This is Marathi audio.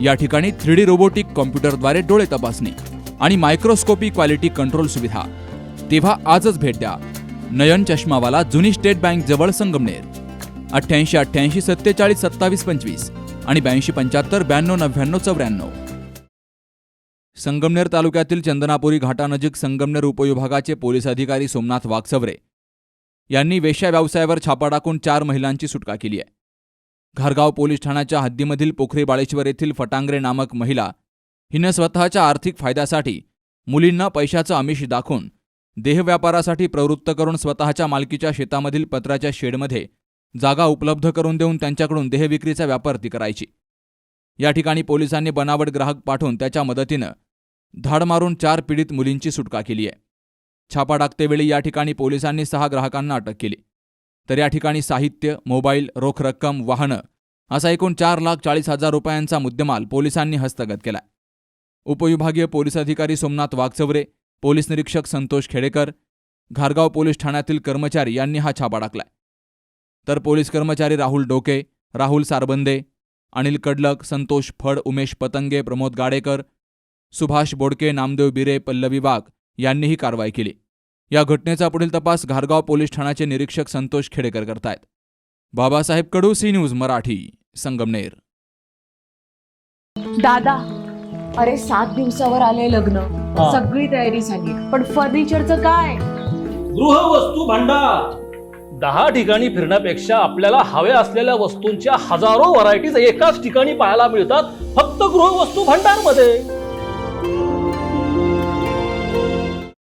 या ठिकाणी थ्री डी रोबोटिक कॉम्प्युटरद्वारे डोळे तपासणी आणि मायक्रोस्कोपी क्वालिटी कंट्रोल सुविधा. तेव्हा आजच भेट द्या. नयन चष्मावाला जुनी स्टेट बँक जवळ संगमनेर. अठ्ठ्याऐंशी अठ्ठ्याऐंशी सत्तेचाळीस सत्तावीस पंचवीस आणि ब्याऐंशी पंच्याहत्तर ब्याण्णव नव्याण्णव चौऱ्याण्णव. संगमनेर तालुक्यातील चंदनापुरी घाटानजीक संगमनेर उपविभागाचे पोलीस अधिकारी सोमनाथ वागसवरे यांनी वेश्या व्यवसायावर छापा टाकून चार महिलांची सुटका केली आहे. घारगाव पोलीस ठाण्याच्या हद्दीमधील पोखरी बाळेश्वर येथील फटांगरे नामक महिला हिनं स्वतःच्या आर्थिक फायद्यासाठी मुलींना पैशाचं आमिष दाखवून देहव्यापारासाठी प्रवृत्त करून स्वतःच्या मालकीच्या शेतामधील पत्राच्या शेडमध्ये जागा उपलब्ध करून देऊन त्यांच्याकडून देहविक्रीचा व्यापार ती करायची. या ठिकाणी पोलिसांनी बनावट ग्राहक पाठवून त्याच्या मदतीनं धाड मारून चार पीडित मुलींची सुटका केली आहे छापा टाकतेवेळी या ठिकाणी पोलिसांनी सहा ग्राहकांना अटक केली. तर या ठिकाणी साहित्य मोबाईल रोख रक्कम वाहनं असा एकूण चार लाख चाळीस हजार रुपयांचा मुद्देमाल पोलिसांनी हस्तगत केला. उपविभागीय पोलीस अधिकारी सोमनाथ वागचवरे पोलीस निरीक्षक संतोष खेडेकर घारगाव पोलीस ठाण्यातील कर्मचारी यांनी हा छापा टाकलाय. तर पोलीस कर्मचारी राहुल डोके राहुल सारबंदे अनिल कडलक संतोष फड उमेश पतंगे प्रमोद गाडेकर सुभाष बोडके नामदेव बिरे पल्लवी वाघ यांनी ही कारवाई केली. या घटनेचा पुढील तपास घारगाव पोलीस ठाण्याचे निरीक्षक संतोष खेडेकर करतायत. Babasaheb Kadu C news Marathi Sangamner. दादा अरे सात दिवसावर आले लग्न. हा. सगळी तयारी झाली. पण फर्निचरचं काय? गृहवस्तू भांडार. दहा ठिकाणी फिरण्यापेक्षा आपल्याला हव्या असलेल्या वस्तूंच्या हजारो व्हरायटीज एकाच ठिकाणी पाहायला मिळतात फक्त गृहवस्तू भांडारमध्ये